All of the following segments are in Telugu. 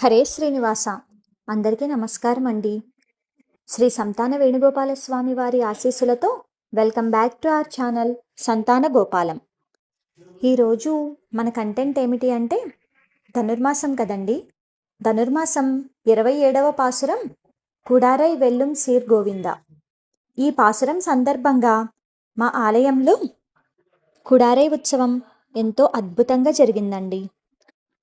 హరే శ్రీనివాస. అందరికీ నమస్కారం అండి శ్రీ సంతాన వేణుగోపాల స్వామి వారి ఆశీస్సులతో welcome back to our channel Santhana Gopalam. ఈరోజు మన కంటెంట్ ఏమిటి అంటే ధనుర్మాసం కదండి. ధనుర్మాసం ఇరవై ఏడవ పాసురం కుడారై వెల్లుం సీర్ గోవింద. ఈ పాసురం సందర్భంగా మా ఆలయంలో కుడారై ఉత్సవం ఎంతో అద్భుతంగా జరిగిందండి.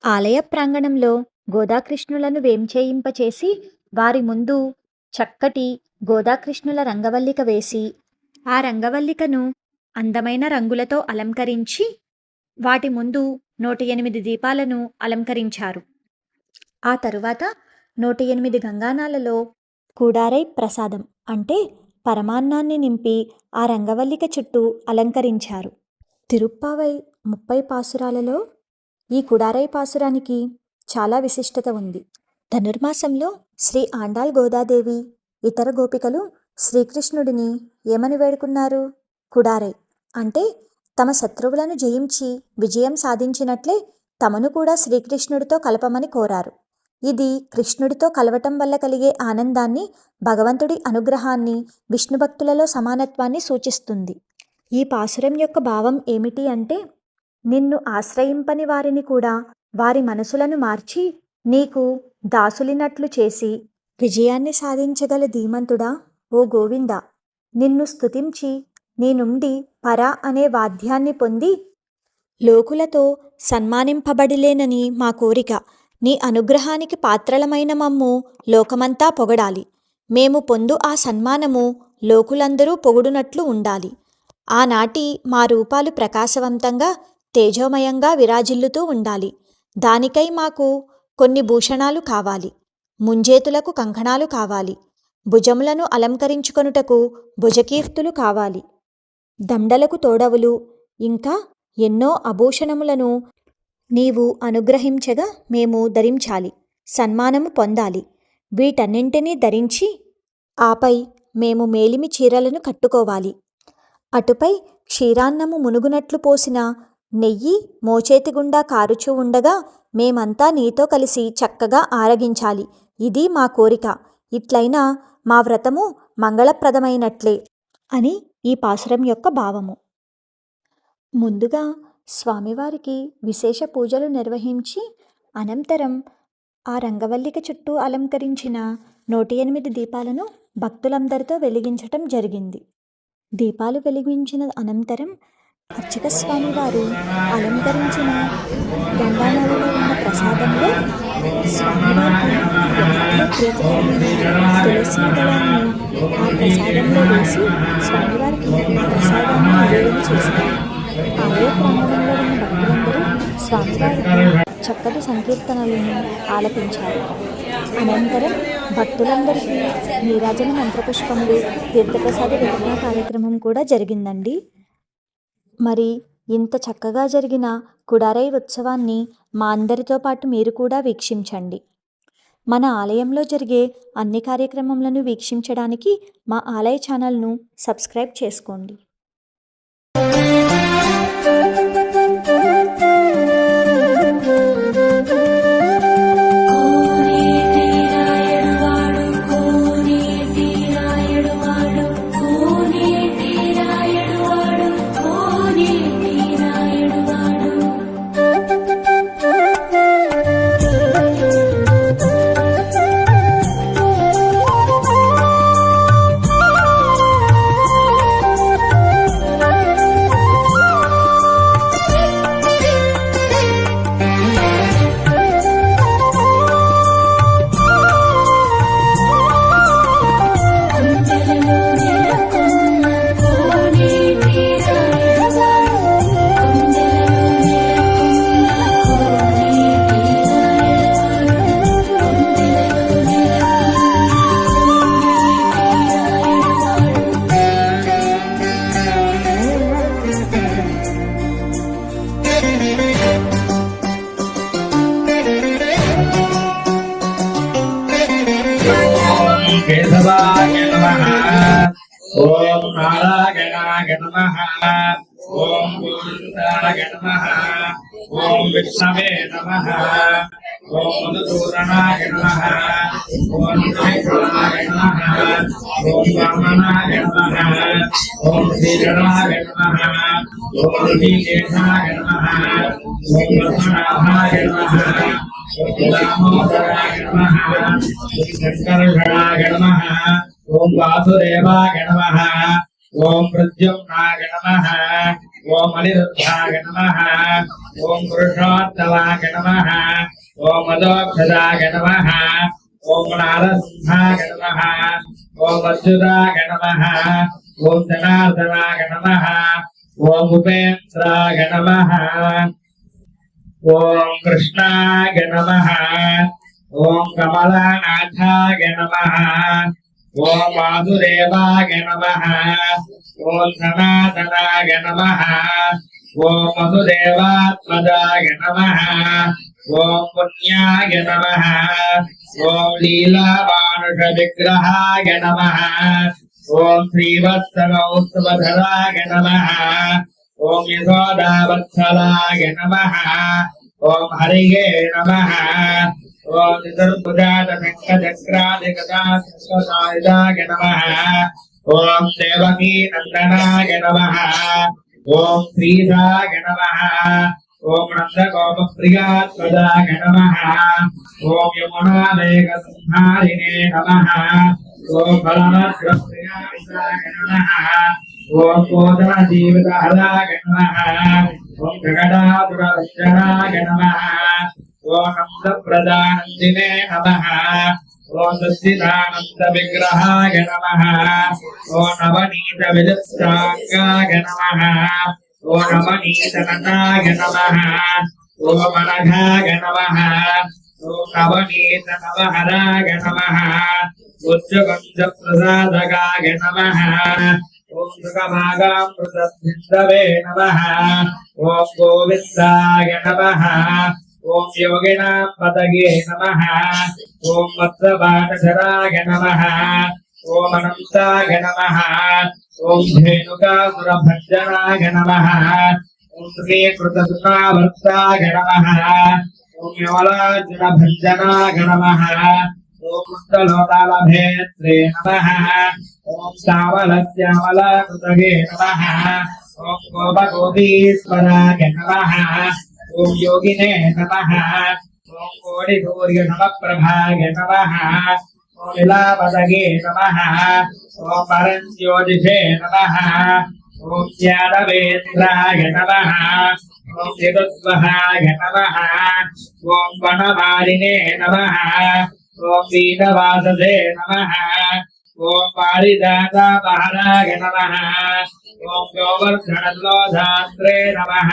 ఆలయ ప్రాంగణంలో గోదాకృష్ణులను వేంచేయింపచేసి వారి ముందు చక్కటి గోదాకృష్ణుల రంగవల్లిక వేసి ఆ రంగవల్లికను అందమైన రంగులతో అలంకరించి వాటి ముందు నూట ఎనిమిది దీపాలను అలంకరించారు. ఆ తరువాత నూట ఎనిమిది గంగానాలలో కూడారై ప్రసాదం అంటే పరమాన్నాన్ని నింపి ఆ రంగవల్లిక చుట్టూ అలంకరించారు. తిరుప్పావై ముప్పై పాసురాలలో ఈ కుడారై పాసురానికి చాలా విశిష్టత ఉంది. ధనుర్మాసంలో శ్రీ ఆండాల్ గోదాదేవి ఇతర గోపికలు శ్రీకృష్ణుడిని ఏమని వేడుకున్నారు? కుడారై. అంటే తమ శత్రువులను జయించి విజయం సాధించినట్లే తమను కూడా శ్రీకృష్ణుడితో కలపమని కోరారు. ఇది కృష్ణుడితో కలవటం వల్ల కలిగే ఆనందాన్ని భగవంతుడి అనుగ్రహాన్ని విష్ణు భక్తులలో సమానత్వాన్ని సూచిస్తుంది. ఈ పాసురం యొక్క భావం ఏమిటి అంటే నిన్ను ఆశ్రయింపని వారిని కూడా వారి మనసులను మార్చి నీకు దాసులినట్లు చేసి విజయాన్ని సాధించగల ధీమంతుడా ఓ గోవింద! నిన్ను స్తుతించి నీ నుండి పరా అనే వాద్యాన్ని పొంది లోకులతో సన్మానింపబడిలేనని మా కోరిక. నీ అనుగ్రహానికి పాత్రలమైన మమ్ము లోకమంతా పొగడాలి. మేము పొందు ఆ సన్మానము లోకులందరూ పొగుడునట్లు ఉండాలి. ఆనాటి మా రూపాలు ప్రకాశవంతంగా తేజోమయంగా విరాజిల్లుతూ ఉండాలి. దానికై మాకు కొన్ని భూషణాలు కావాలి. ముంజేతులకు కంకణాలు కావాలి. భుజములను అలంకరించుకొనుటకు భుజకీర్తులు కావాలి. దండలకు తోడవులు ఇంకా ఎన్నో అభూషణములను నీవు అనుగ్రహించగా మేము ధరించాలి. సన్మానము పొందాలి. వీటన్నింటినీ ధరించి ఆపై మేము మేలిమి చీరలను కట్టుకోవాలి. అటుపై క్షీరాన్నము మునుగునట్లు పోసిన నెయ్యి మోచేతి గుండా కారుచూ ఉండగా మేమంతా నీతో కలిసి చక్కగా ఆరగించాలి. ఇది మా కోరిక. ఇట్లయినా మా వ్రతము మంగళప్రదమైనట్లే అని ఈ పాసురం యొక్క భావము. ముందుగా స్వామివారికి విశేష పూజలు నిర్వహించి అనంతరం ఆ రంగవల్లిక చుట్టూ అలంకరించిన నూట ఎనిమిది దీపాలను భక్తులందరితో వెలిగించటం జరిగింది. దీపాలు వెలిగించిన అనంతరం అర్చక స్వామి వారు అలంకరించిన గంగానదిలో ఉన్న ప్రసాదంలో స్వామివారికి ప్రీతికరమైన తులసి దళాన్ని ఆ ప్రసాదంలో వేసి స్వామివారికి ప్రసాదాన్ని నివేదన చేశారు. అదే ప్రాంగణంలో ఉన్న భక్తులందరూ స్వామివారికి చక్కటి సంకీర్తనలను ఆలపించారు. అనంతరం భక్తులందరికీ నీరాజన మంత్రపుష్పములు తీర్థప్రసాద వితరణ కార్యక్రమం కూడా జరిగిందండి. మరి ఇంత చక్కగా జరిగిన కుడారై ఉత్సవాన్ని మా అందరితో పాటు మీరు కూడా వీక్షించండి. మన ఆలయంలో జరిగే అన్ని కార్యక్రమములను వీక్షించడానికి మా ఆలయ ఛానల్ను సబ్స్క్రైబ్ చేసుకోండి. వామనాయ నమః ఓం శ్రీధరాయ నమః ఓం ఋషికేశాయ నమః ఓం పద్మనాభాయ నమః ఓం దామోదరాయ నమః ఓం శంకర్షణాయ నమః ఓం వాసుదేవాయ నమః ఓం ప్రద్యుమ్నాయ నమః ఓం అనిరుద్ధాయ నమః ఓం పురుషోత్తమాయ నమః ఓం మదోక్షదాయ నమః ఓం నారసింహాయ నమః ఓం అచ్యుతాయ నమః ఓం జనార్దనాయ నమః ఓం ఉపేంద్రాయ నమః ఓం కృష్ణాయ నమః ఓం కమలనాథాయ నమః ఓం వాసుదేవాయ నమః ఓం సనాతనాయ నమః ఓం వసుదేవాత్మజాయ నమః ఓం పుణ్యాయ నమ. ఓం లీలామానుష విగ్రహాయ నమః. ఓం శ్రీవత్సగౌత్వధరాయ నమ. ఓం యశోదావత్సలాయ నమ. ఓం హరియే నమ. ఓం చతుర్భుజాత నమ. ఓం దేవకీ నందనాయ నమః. ఓం శ్రీధాయ నమ. ఓం నందగోపప్రియాత్మదాయ నమ ఓం యమునా వేగ సంహారిణే నమ. ఓం బలవద్రప్రియాయ నమః ఓం కోదన జీవితహరాయ నమ ఓం జగడాపురవచ్చనాయ నమః ఓం నందప్రదానందినే నమ. ఓం సచ్చిదానంద విగ్రహాయ నమ. ఓం నవనీత విదస్సాంగాయ నమః. ఓం నవనీత నటాయ నమః ఓం నవనీత నవహరాయ నమః ఉజ్జగంజ ప్రసాదగాయ నమః ఓం సుఖమాగామృతసింధవే నమః ఓం గోవిందాయ నమః ఓం యోగినాం పదగే నమః ఓం వత్సపాఠధరాయ నమః ఓం అనంతాయ ఓం ధేనుకాసురభంజనాయ నమః ఓం శ్రీకృతసుఖావర్తాయ నమః ఓం యమలార్జునభంజనాయ నమః ఓం ముక్తలోకాలభేత్రే నమః ఓం శ్యామలశ్యామలకృతగే నమః ఓం గోపగోపీశ్వరాయ నమః ఓం యోగినే నమః ఓం కోడిసూర్య నమఃప్రభాయ నమః ఓం విలాపదగే నమః ఓం పరంజ్యోతిషే నమః ఓం జ్ఞానవేంద్రాయ నమః ఓం చతుస్వహాయ నమః ఓం వనమాలినే నమః ఓం వీరవాసదే నమః ఓం పారిజాతాపహరాయ నమః ఓం గోవర్ధనలోధాత్రే నమః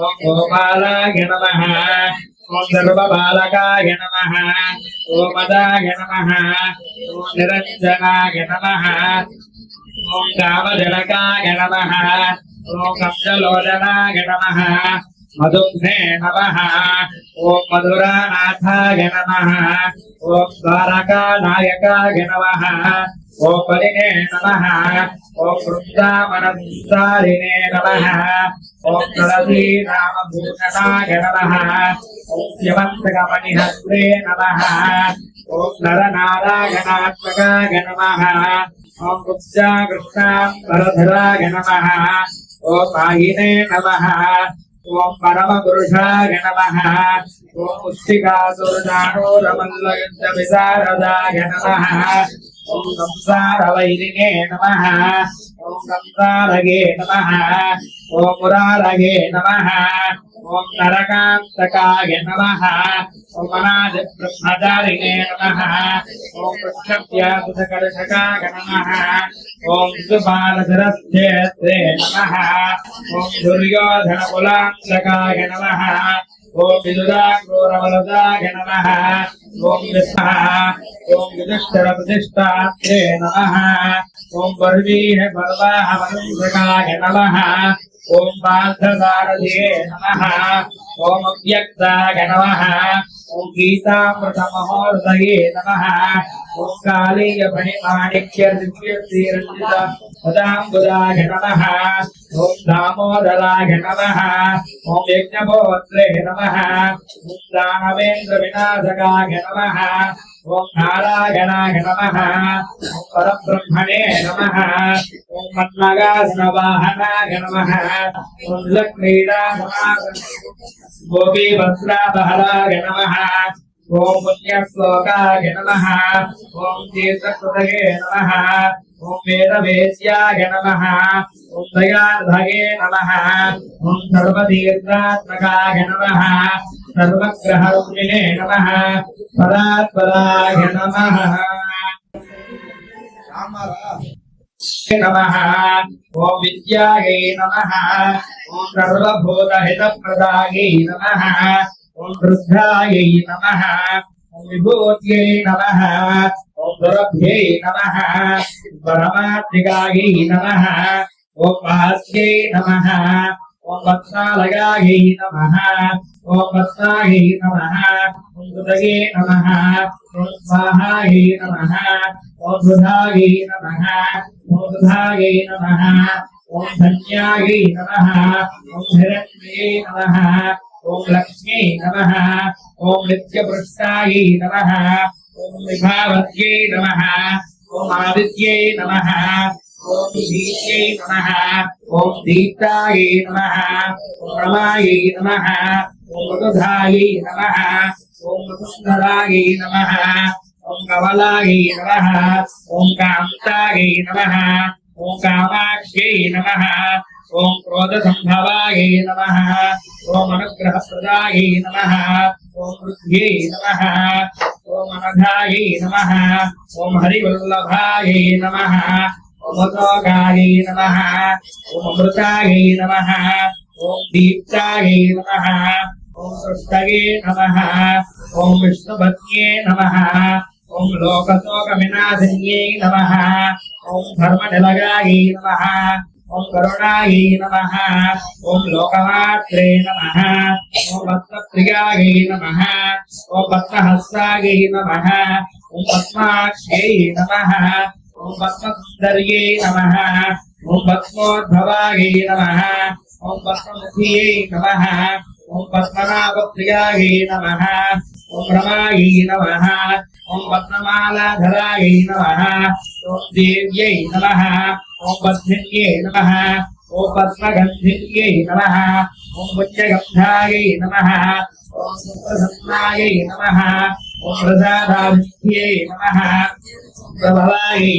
ఓం గోపాలాయ నమః ఓం సర్వబాలకాయ నమ ఓం మదాయ నమః ఓం నిరంజనాయ నమః ఓం కామజనకాయ నమ ఓం మధుఘ్నే నమ ఓం మధురానాథాయ నమః ఓం ద్వారకానాయకాయ నమ ఓం బలినే నమ ఓం వృందావనవిస్తారిణే నమ ఓం తులసీ రామభూషణాయ నమః ఓం శివంతకమణిహస్త్రే నమః ఓం నరనారాయణాత్మకాయ నమః ఓం కృష్ణాంబరధరాయ నమ ఓం వాహినే నమ ఓం పరమ పరమపురుషాయ నమః. ఓం పుష్టికాసురదానోరమల్లయుద్ధ విశారదాయ నమః. ఓం సంసార సంసారవైరిణే నమ. ఓం సంసారగే నమః. ఓం మురారగే నమః. ఓం నరకాంతకాయ నమ. ఓం అనాథ బ్రహ్మచారిణే నమ. ఓం కృష్ణవ్యాసుకర్షకాయ నమ. ఓం సుబాలసరస్థేత్రే నమ. ఓం దుర్యోధన కులాంతకాయ నమః. ఓం విదురాక్రూరవలదాయ నమః ఓం విష్ణః ఓం యుధిష్ఠిర ప్రతిష్టాత్రే నమః ఓం బర్వీహ బర్వాహ వంశకాయ నమః ఓం పార్థసారథియే నమః ఓం అవ్యక్తాయ నమః ఓం గీతామృత మహోదయే నమః. ఓం కాళీయ ఫణిమాణిక్య దివ్య పదాంబుదాయ నమః. ఓం దామోదరాయ నమః. ఓం యజ్ఞభోత్రే నమః. ఓం దానవేంద్ర వినాశకాయ నమః. ఓం నారాయణాయ నమః ఓం పరబ్రహ్మణే నమః ఓం మన్మగాసనవాహనాయ నమః ఓం లక్ష్మీడా గోపీ వస్త్రాపహరాయ నమః ఓం పుణ్యశ్లోకాయ నమః ఓం తీర్థకృతయే నమః ఓం వేదవేద్యాయ నమః ఓం దయార్ధగే నమః ఓం సర్వతీర్థాత్మకాయ నమః సర్వగ్రహరుణినే నమః పరాత్పరాయ నమః నమః ఓం విద్యాయై నమః ఓం సర్వభూతహితప్రదాయై నమః ఓం వృద్ధాయై నమః ఓం విభూత్యై నమః ఓం దురభ్యై నమః పరమాత్రికాయై నమః ఓం వాస్యై నమః ఓం వత్సాలయాయై నమః ఓం వత్సాయై నమః ఓం హృదయే నమః ఓం స్వాహాయై నమః ఓం బుధాయై నమః ఓం బుధాయై నమః ఓం ధన్యాయై నమః ఓం హిరణ్యై నమః ఓం లక్ష్మీ నమః ఓం నిత్యపృష్టాయై నమః ఓం విభావత్యై నమః ఓం ఆదిత్యై నమః ఓం దీప్యై నమః ఓం దీప్తాయై నమః ఓం రమాయై నమః ఓం మృదుధాయై నమః ఓం మృదుసుందరాయై నమః ఓం కమలాయై నమః ఓం కాంతాయై నమః ఓం కామాక్ష్యై నమః ఓం క్రోధ సంభవాయై నమః ఓం అనుగ్రహప్రదాయై నమః ఓం వృద్ధ్యై నమః ఓం అనఘాయై నమః ఓం హరివల్లభాయై నమః ఓం అతోగాయై నమః ఓం అమృతాయై నమః ఓం దీప్తాయై నమః ఓం సృష్టయే నమః ఓం విష్ణుపత్యే నమః ఓం లోకశోక వినాశన్యై నమః ఓం ధర్మనిలగాయై నమః ఓం కరుణాయై నమః ఓం లోకమాత్రే నమః ఓం భక్తప్రియాయై నమః ఓం భక్తహస్తాయై నమః ఓం పద్మాక్ష్యై నమః ఓం పద్మసుందర్యై నమః ఓం పద్మోద్భవాయై నమః ఓం పద్మముఖ్యై నమః ఓం పద్మనాభప్రియాయై నమః ఓం రమాయై నమః ఓం పద్మమాలాధరాయై నమః ఓం దేవ్యై నమః ఓం పద్మిన్యై నమః ఓం పద్మగంధిన్యై నమః ఓం పుణ్యగంధాయై నమః ఓం సుప్రసన్నాయై నమః ఓం ప్రసాదాభిత్యై నమః ప్రభవాయై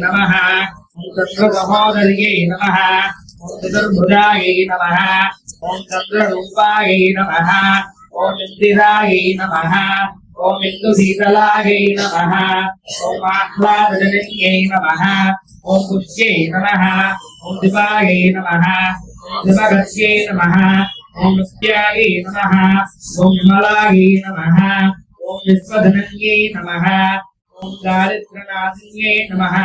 నమః ఓం చంద్రవదనాయై నమః ఓం చంద్రాయై నమః ఓం చంద్రసహోదర్యై నమః ఓం చతుర్భుజాయై నమః ఓం చంద్రరూపాయై నమః ఓం ఇందిరాయై నమః ఓం ఇందుశీతలాయై నమః ఓం ఆహ్లాదజనన్యై నమః ఓం పుష్యై నమః ఓం దివాయై నమః ఓం దివగత్యై నమః ఓం నిత్యాయై నమః ఓం విమలాయై నమః ఓం విశ్వధనన్యై నమః ఓం దారిద్ర్యనాశిన్యై నమః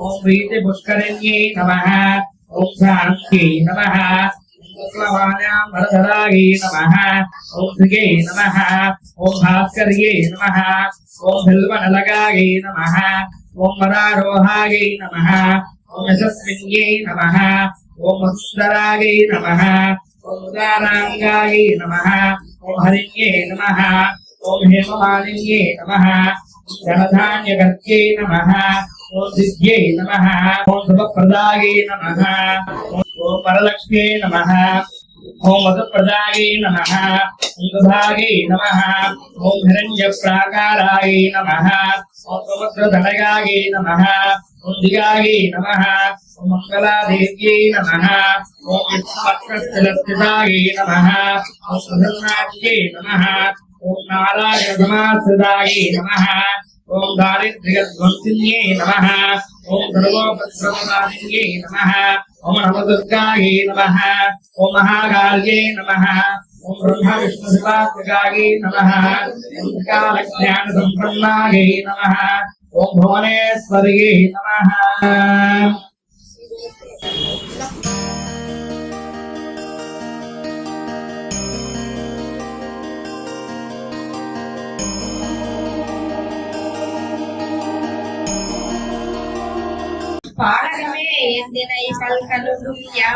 ఓం ప్రీతిపుష్కరిణ్యై నమః ఓం శాంత్యై నమః శుక్లవాణ్యాం వరదరాయై నమః ఓం శ్రియై నమః ఓం భాస్కర్యై నమః ఓం బిల్వనలగాయై నమః ఓం వరారోహాయై నమః ఓం యశస్విన్యై నమః ఓం వత్సరాయై నమః ఓం ఉదారాంగాయై నమః ఓం హరిణ్యై నమః ఓం హేమమాలిన్యై నమః ధనధాన్యకర్త్యై నమః ఓం సిద్ధ్యై నమః ఓం శుభప్రదాయై నమః ఓం వరలక్ష్మ్యై నమః ఓం వసుప్రదాయై నమః ఓం సుభాగై నమః ఓం హిరణ్యప్రాకారాయై నమః ఓం సముద్రధనయాయై నమః ఓం దిగాయై నమః ఓం మంగళాదేవ్యై నమః ఓం విష్ణుపక్షస్థితాయై నమః. ఓం సుధర్నాట్యై నమః ఓం నారాయణ సమాశ్రితాయై నమః ఓం దారిద్ర్యధ్వంసిన్యై నమ. ఓం సర్వోపద్రవనాశిన్యై నమ. ఓం నమదుర్గాయై నమః. ఓం మహాకాళ్యై నమః. ఓం బ్రహ్మ విష్ణు శివాత్మకాయై నమః. ఓం కాలజ్ఞాన సంపన్నాయై నమః. ఓం భువనేశ్వర్యై నమః. எந்தினை பல்கலும்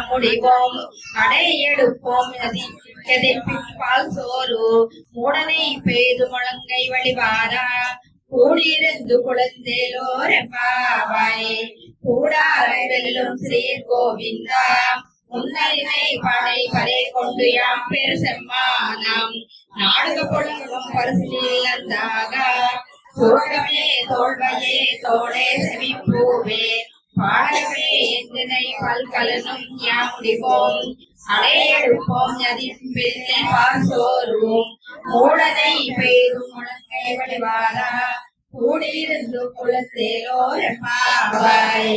முடிவோம். அடை எடுப்போம் நதி கெதைப்பில் சோறு. மூடனை பெய்து முழங்கை வழிவாரா கூடியிருந்து குழந்தேலோரெம்பாவாய் கூடார வெல்லும் ஸ்ரீ கோவிந்தா. முன்னரினை படை பறை கொண்டு யாம் பெரு செம்மானம். நாடுக கொள்ளும் பரிசில் அந்தாக தோழமே தோல்வையே தோளே செவிப்பூவே. பாடவே எந்தினை பல்கலனும் யாமுடிவோம் அடையெடுப்போம் நதி பிள்ளை பாசோரும் மூடனை பெய்தும் முழங்கை வடிவாரா கூடியிருந்து குலத்தேலோ எம்மாவாய்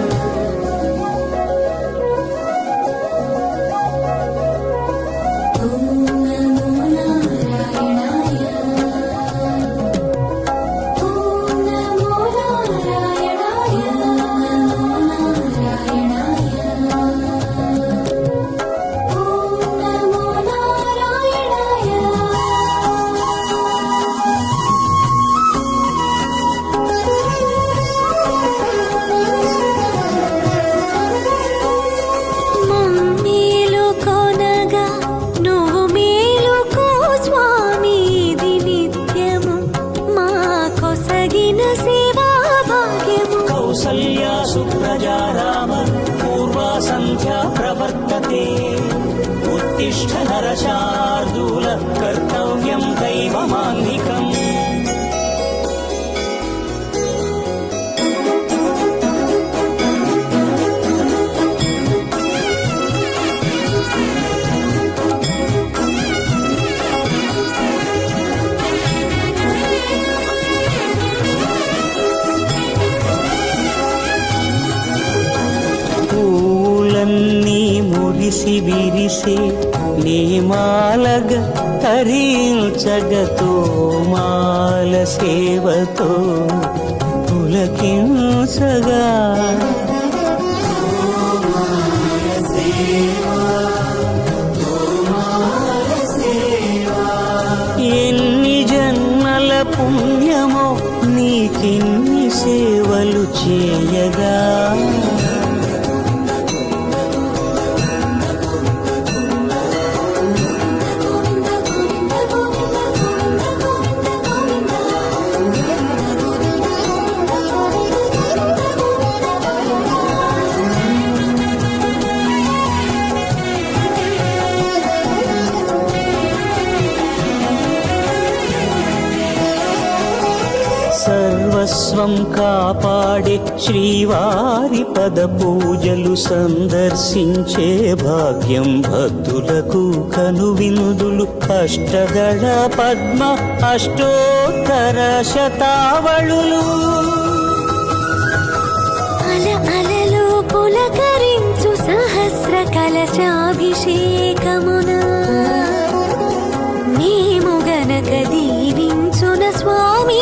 విరిసే నేమాలగ తరించగతో మాల సేవతో పులకించగా. ఎన్ని జన్మల పుణ్యమో నీకిన్ని సేవలు చేయగా. సర్వస్వం కాపాడే శ్రీవారి పద పూజలు సందర్శించే భాగ్యం భక్తులకు కనువిందులు అష్టదళ పద్మ అష్టోత్తర శతావళులు. అల అలలు పులకరించు సహస్ర కలశాభిషేకమున. మేము గనక దీవించున స్వామి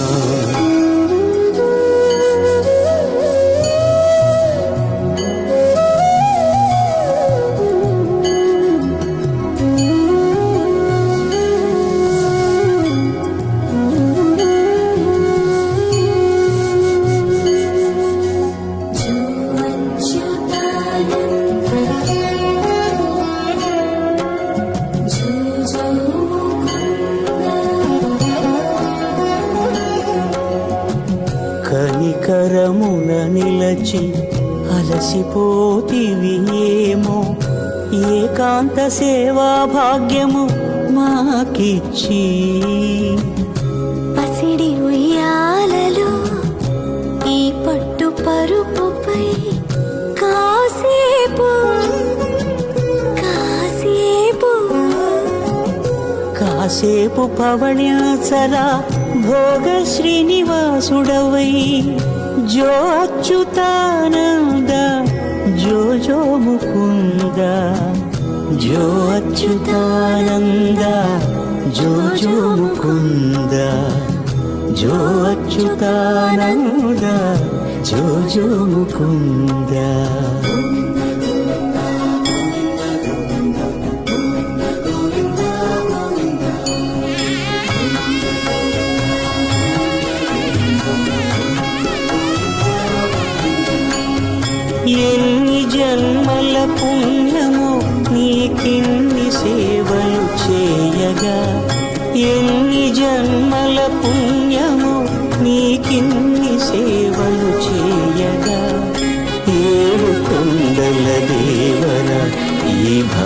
కాసేపు పవణ్యాసరా భోగ శ్రీనివాసుడవై జో అచ్యుతానంద జో జో ముకుంద జో అచ్యుతానంద జో జో ముకుంద జో అచ్యుతానంద జో జో ముకుంద ఎన్ని జన్మల పుణ్యము నీకిన్ని సేవలు చేయగా ఎన్ని జన్మల పుణ్య